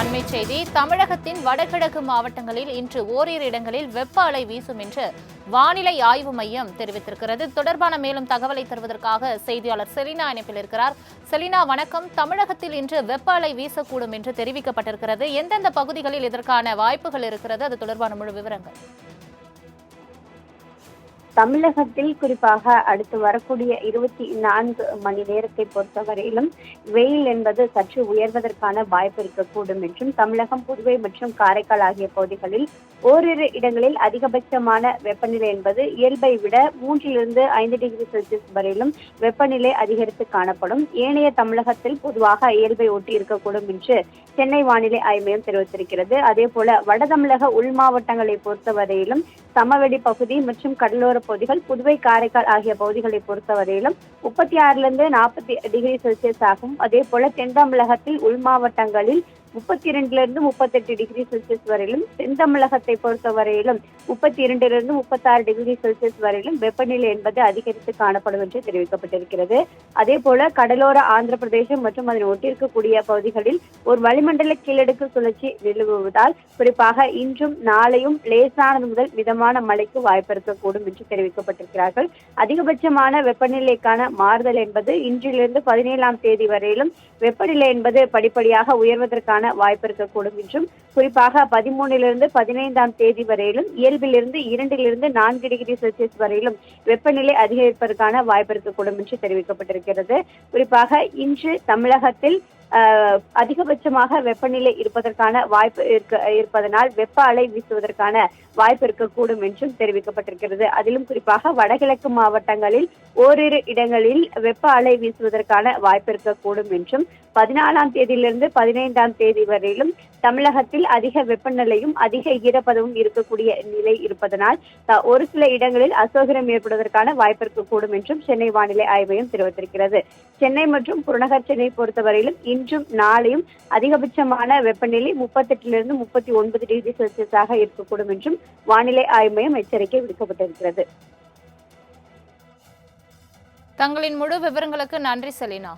அண்மை செய்தி தமிழகத்தின் வடகிழக்கு மாவட்டங்களில் இன்று ஓரிரு இடங்களில் வெப்ப அலை வீசும் என்று வானிலை ஆய்வு மையம் தெரிவித்திருக்கிறது. தொடர்பான மேலும் தகவலை தருவதற்காக செய்தியாளர் செலினா இணைப்பில் இருக்கிறார். செலினா வணக்கம். தமிழகத்தில் இன்று வெப்ப அலை வீசக்கூடும் என்று தெரிவிக்கப்பட்டிருக்கிறது. எந்தெந்த பகுதிகளில் இதற்கான வாய்ப்புகள் இருக்கிறது? அது தொடர்பான முழு விவரங்கள். தமிழகத்தில் குறிப்பாக அடுத்து வரக்கூடிய இருபத்தி நான்கு மணி நேரத்தை பொறுத்தவரையிலும் வெயில் என்பது சற்று உயர்வதற்கான வாய்ப்பு இருக்கக்கூடும் என்றும் தமிழகம் புதுவை மற்றும் காரைக்கால் ஆகிய பகுதிகளில் ஓரிரு இடங்களில் அதிகபட்சமான வெப்பநிலை என்பது இயல்பை விட மூன்றிலிருந்து ஐந்து டிகிரி செல்சியஸ் வரையிலும் வெப்பநிலை அதிகரித்து காணப்படும். ஏனைய தமிழகத்தில் பொதுவாக இயல்பை ஒட்டி இருக்கக்கூடும் என்று சென்னை வானிலை ஆய்வு மையம் தெரிவித்திருக்கிறது. அதே போல வட தமிழக உள் மாவட்டங்களை பொறுத்தவரையிலும் சமவெளி பகுதி மற்றும் கடலோர பகுதிகள் புதுவை காரைக்கால் ஆகிய பகுதிகளை பொறுத்தவரையிலும் முப்பத்தி ஆறுல இருந்து நாற்பத்தி டிகிரி செல்சியஸ் ஆகும். அதே போல தென் தமிழகத்தில் உள் மாவட்டங்களில் முப்பத்தி இரண்டுல இருந்து முப்பத்தெட்டு டிகிரி செல்சியஸ் வரையிலும் தென் தமிழகத்தை பொறுத்தவரையிலும் முப்பத்தி இரண்டிலிருந்து முப்பத்தாறு டிகிரி செல்சியஸ் வரையிலும் வெப்பநிலை என்பது அதிகரித்து காணப்படும் என்று தெரிவிக்கப்பட்டிருக்கிறது. அதே போல கடலோர ஆந்திர பிரதேசம் மற்றும் அதனை ஒட்டிருக்கக்கூடிய பகுதிகளில் ஒரு வளிமண்டல கீழடுக்கு சுழற்சி நிலவுவதால் குறிப்பாக இன்றும் நாளையும் லேசானது முதல் மிதமான மழைக்கு வாய்ப்பு இருக்கக்கூடும் என்று தெரிவிக்கப்பட்டிருக்கிறார்கள். அதிகபட்சமான வெப்பநிலைக்கான மாறுதல் என்பது இன்றிலிருந்து பதினேழாம் தேதி வரையிலும் வெப்பநிலை என்பது படிப்படியாக உயர்வதற்கான வாய்ப்பு இருக்கக்கூடும் என்றும் குறிப்பாக பதிமூணிலிருந்து பதினைந்தாம் தேதி வரையிலும் இயல்பிலிருந்து இரண்டிலிருந்து நான்கு டிகிரி செல்சியஸ் வரையிலும் வெப்பநிலை அதிகரிப்பதற்கான வாய்ப்பு இருக்கக்கூடும் என்று தெரிவிக்கப்பட்டிருக்கிறது. குறிப்பாக இன்று தமிழகத்தில் அதிகபட்சமாக வெப்பநிலை இருப்பதற்கான வாய்ப்பு இருக்க இருப்பதனால் வெப்ப அலை வீசுவதற்கான வாய்ப்பு இருக்கக்கூடும் என்றும் தெரிவிக்கப்பட்டிருக்கிறது. அதிலும் குறிப்பாக வடகிழக்கு மாவட்டங்களில் ஓரிரு இடங்களில் வெப்ப அலை வீசுவதற்கான வாய்ப்பு இருக்கக்கூடும் என்றும் பதினாலாம் தேதியிலிருந்து பதினைந்தாம் தேதி வரையிலும் தமிழகத்தில் அதிக வெப்பநிலையும் அதிக ஈரப்பதமும் இருக்கக்கூடிய நிலை இருப்பதனால் ஒரு சில இடங்களில் அசௌகரியம் ஏற்படுவதற்கான வாய்ப்பு இருக்கக்கூடும் என்றும் சென்னை வானிலை ஆய்வு மையம் தெரிவித்திருக்கிறது. சென்னை மற்றும் புறநகர் சென்னை பொறுத்தவரையிலும் இன்றும் நாளையும் அதிகபட்சமான வெப்பநிலை முப்பத்தெட்டிலிருந்து முப்பத்தி ஒன்பது டிகிரி செல்சியஸாக இருக்கக்கூடும் என்றும் வானிலை ஆய்வு மையம் எச்சரிக்கை விடுக்கப்பட்டிருக்கிறது. தங்களின் முழு விவரங்களுக்கு நன்றி செலினா.